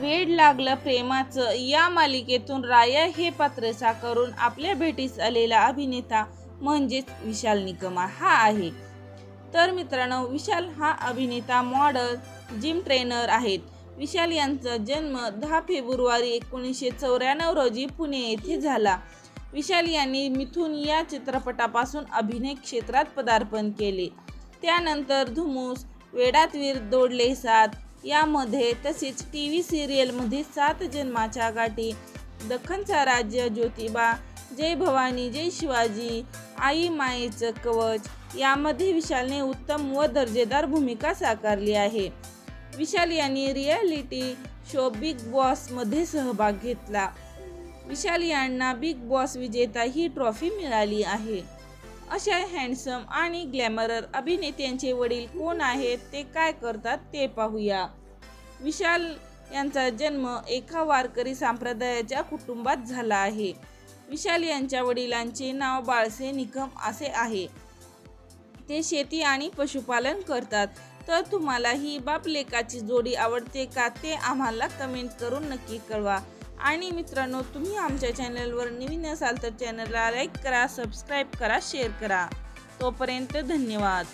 वेड लागलं प्रेमाचं. या मालिकेतून राया हे पात्र साकारून आपल्या भेटीस आलेला अभिनेता म्हणजेच विशाल निकमा हा आहे. तर मित्रांनो विशाल हा अभिनेता मॉडल जिम ट्रेनर आहेत. विशाल यांचा जन्म दहा फेब्रुवारी एकोणीसशे चौऱ्याण्णव रोजी पुणे येथे झाला. विशाल यांनी मिथून या चित्रपटापासून अभिनय क्षेत्रात पदार्पण केले. त्यानंतर धुमूस वेडात वीर दोडले सात यामध्ये तसेच टी व्ही सिरियलमध्ये सात जन्माच्या गाठी. दख्खनचा राज्य ज्योतिबा जय भवानी जय शिवाजी आई मायेचं कवच यामध्ये विशालने उत्तम व दर्जेदार भूमिका साकारली आहे. विशाल यांनी रियालिटी शो बिग बॉसमध्ये सहभाग घेतला. विशाल यांना बिग बॉस विजेता ही ट्रॉफी मिळाली आहे. अशा हँडसम आणि ग्लॅमरर अभिनेत्यांचे वडील कोण आहेत ते काय करतात ते पाहूया. विशाल यांचा जन्म एका वारकरी संप्रदायाच्या कुटुंबात झाला आहे. विशाल यांच्या वडिलांचे नाव बाळसे निकम असे आहे. ते शेती आणि पशुपालन करतात. तर तुम्हाला ही बाप लेकाची जोडी आवडते का ते आम्हाला कमेंट करून नक्की कळवा. आणि मित्रांनो तुम्ही आमच्या चॅनलवर नवीन असाल तर चॅनलला लाईक करा सबस्क्राईब करा शेअर करा. तोपर्यंत धन्यवाद.